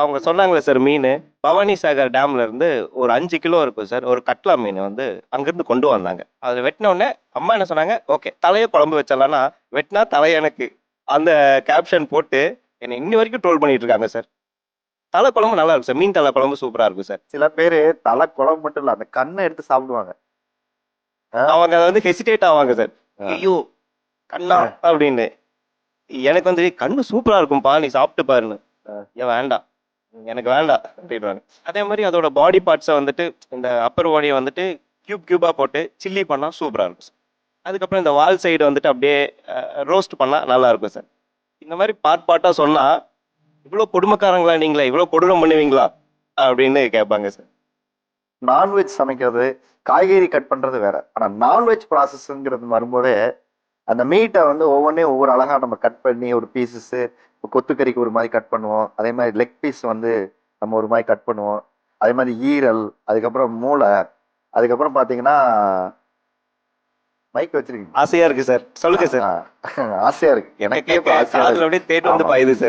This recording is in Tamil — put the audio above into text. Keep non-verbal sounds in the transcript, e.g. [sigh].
அவங்க சொன்னாங்களே சார் மீன். பவானி சாகர் டேம்ல இருந்து ஒரு அஞ்சு கிலோ இருக்கும் சார். ஒரு கட்லா மீன் வந்து அங்கிருந்து கொண்டு வந்தாங்க. அதை வெட்டின உடனே அம்மா என்ன சொன்னாங்க ஓகே தலையை குழம்பு வச்சிடலாம்னா வெட்டினா தலை எனக்கு. அந்த கேப்ஷன் போட்டு என்னை இன்னி வரைக்கும் ட்ரோல் பண்ணிட்டு இருக்காங்க சார். தலை குழம்பு நல்லா இருக்கும் சார். மீன் தலை குழம்பு சூப்பரா இருக்கும் சார். சில பேரு தலை குழம்பு மட்டும் இல்ல அந்த கண்ணை எடுத்து சாப்பிடுவாங்க. அவங்க அதை வந்து ஹெசிடேட் ஆவாங்க சார். ஐயோ கண்ணா அப்படின்னு. எனக்கு வந்து கண்ணு சூப்பரா இருக்கும்பா நீ சாப்பிட்டு பாருன்னு. ஏன் வேண்டாம். எனக்கு வேண்டாம் அப்படின்றாங்க. அதே மாதிரி அதோட பாடி பார்ட்ஸை வந்துட்டு இந்த அப்பர் பாடியை வந்துட்டு கியூப் கியூபாக போட்டு சில்லி பண்ணால் சூப்பராக இருக்கும் சார் அதுக்கப்புறம் இந்த வால் சைடு வந்துட்டு அப்படியே ரோஸ்ட் பண்ணால் நல்லா இருக்கும் சார் இந்த மாதிரி பார்ட் பார்ட்டாக சொன்னால் இவ்வளோ கொடுமைக்காரங்களா நீங்களா இவ்வளோ கொடூரம் பண்ணுவீங்களா அப்படின்னு கேட்பாங்க சார் நான்வெஜ் சமைக்கிறது காய்கறி கட் பண்ணுறது வேற. ஆனால் நான்வெஜ் ப்ராசஸ்ங்கிறது வரும்போதே அந்த மீட்டை வந்து ஒவ்வொன்றையும் ஒவ்வொரு அழகா நம்ம கட் பண்ணி ஒரு பீசஸ் கொத்துக்கறிக்கு ஒரு மாதிரி கட் பண்ணுவோம். அதே மாதிரி லெக் பீஸ் வந்து நம்ம ஒரு மாதிரி கட் பண்ணுவோம். அதே மாதிரி ஈரல் அதுக்கப்புறம் மூளை அதுக்கப்புறம் பாத்தீங்கன்னா மைக் வச்சிருக்கீங்க. ஆசையா இருக்கு சார் சொல்லுங்க சார் ஆசையா இருக்கு. எனக்கே [laughs] இப்ப அப்படியே தேட்டு வந்து. பாயுது சார்